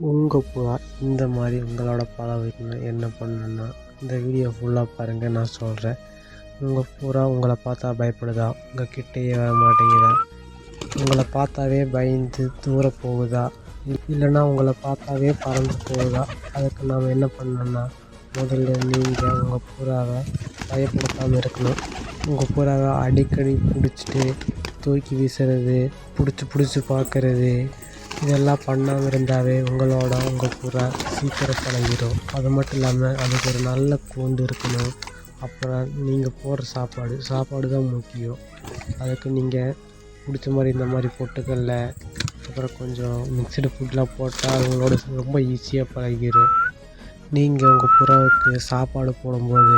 உங்கள் புறா இந்த மாதிரி உங்களோட பழம் வைக்கணும் என்ன பண்ணணுன்னா இந்த வீடியோ ஃபுல்லாக பாருங்கள் நான் சொல்கிறேன் உங்கள் புறா உங்களை பார்த்தா பயப்படுதா? உங்கள் கிட்டேயே வர மாட்டேங்குதா? உங்களை பார்த்தாவே பயந்து தூர போகுதா? இல்லைன்னா உங்களை பார்த்தாவே பறந்து போகுதா? அதுக்கு நாம் என்ன பண்ணணும்னா முதல்ல நீங்கள் உங்கள் புறாவை பயப்படுத்தாமல் இருக்கணும். உங்கள் புறாவை அடிக்கடி பிடிச்சிட்டு தூக்கி வீசுறது பிடிச்சி பிடிச்சி பார்க்குறது இதெல்லாம் பண்ணாமல் இருந்தாவே உங்களோட உங்கள் புறா சீக்கிரம் பழகிடும் அது மட்டும் இல்லாமல் அதுக்கு ஒரு நல்ல கூண்டு இருக்கணும். அப்புறம் நீங்கள் போடுற சாப்பாடு சாப்பாடு தான் முக்கியம். அதுக்கு நீங்கள் பிடிச்ச மாதிரி இந்த மாதிரி பொட்டுக்கல்ல அப்புறம் கொஞ்சம் மிக்சடு ஃபுட்லாம் போட்டால் அவங்களோட ரொம்ப ஈஸியாக பழகிடும் நீங்கள் உங்கள் புறாவுக்கு சாப்பாடு போடும்போது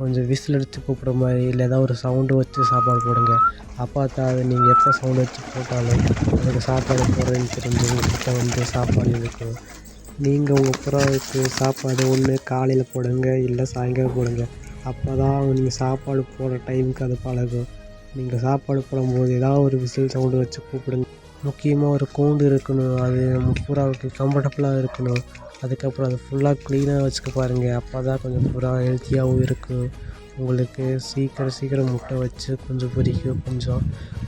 கொஞ்சம் விசில் அடித்து கூப்பிட்ற மாதிரி இல்லை ஏதாவது ஒரு சவுண்டு வச்சு சாப்பாடு போடுங்க. அப்போ தான் அது நீங்கள் எப்போ சவுண்டு வச்சு போட்டாலும் அதுக்கு சாப்பாடு போடுறேன்னு தெரிஞ்சு உங்கள்கிட்ட வந்து சாப்பாடு இருக்கும் நீங்கள் உங்கள் புறாவுக்கு சாப்பாடு ஒன்று காலையில் போடுங்க இல்லை சாயங்காலம் போடுங்க. அப்போ தான் நீங்கள் சாப்பாடு போடுற டைமுக்கு அது பழகும். நீங்கள் சாப்பாடு போடும்போது ஏதாவது ஒரு விசில் சவுண்டு வச்சு கூப்பிடுங்க. முக்கியமாக ஒரு கூண்டு இருக்கணும். அது நம்ம புறாவுக்கு கம்ஃபர்டபுளாக இருக்கணும். அதுக்கப்புறம் அதை ஃபுல்லாக க்ளீனாக வச்சுக்க பாருங்கள் அப்போ தான் கொஞ்சம் புறா ஹெல்த்தியாகவும் இருக்கும். உங்களுக்கு சீக்கிரம் சீக்கிரம் முட்டை வச்சு கொஞ்சம் பொரிக்கும் கொஞ்சம்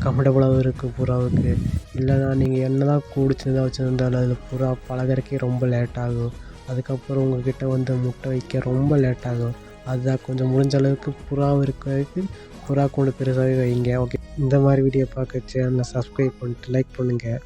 கம்ஃபர்டபுளாகவும் இருக்கும் புறாவுக்கு இல்லைனா நீங்கள் என்ன தான் கூடு சின்னதாக வச்சுருந்தாலும் அதில் புறா பழகுறக்கே ரொம்ப லேட் ஆகும். அதுக்கப்புறம் உங்கள்கிட்ட வந்து முட்டை வைக்க ரொம்ப லேட் ஆகும். அதுதான் கொஞ்சம் முடிஞ்ச அளவுக்கு புறா இருக்கிறதுக்கு புறா கொண்டு பெருசாகவே வைங்க. ஓகே இந்த மாதிரி வீடியோ பார்க்க சேனலை சப்ஸ்கிரைப் பண்ணிட்டு லைக் பண்ணுங்கள்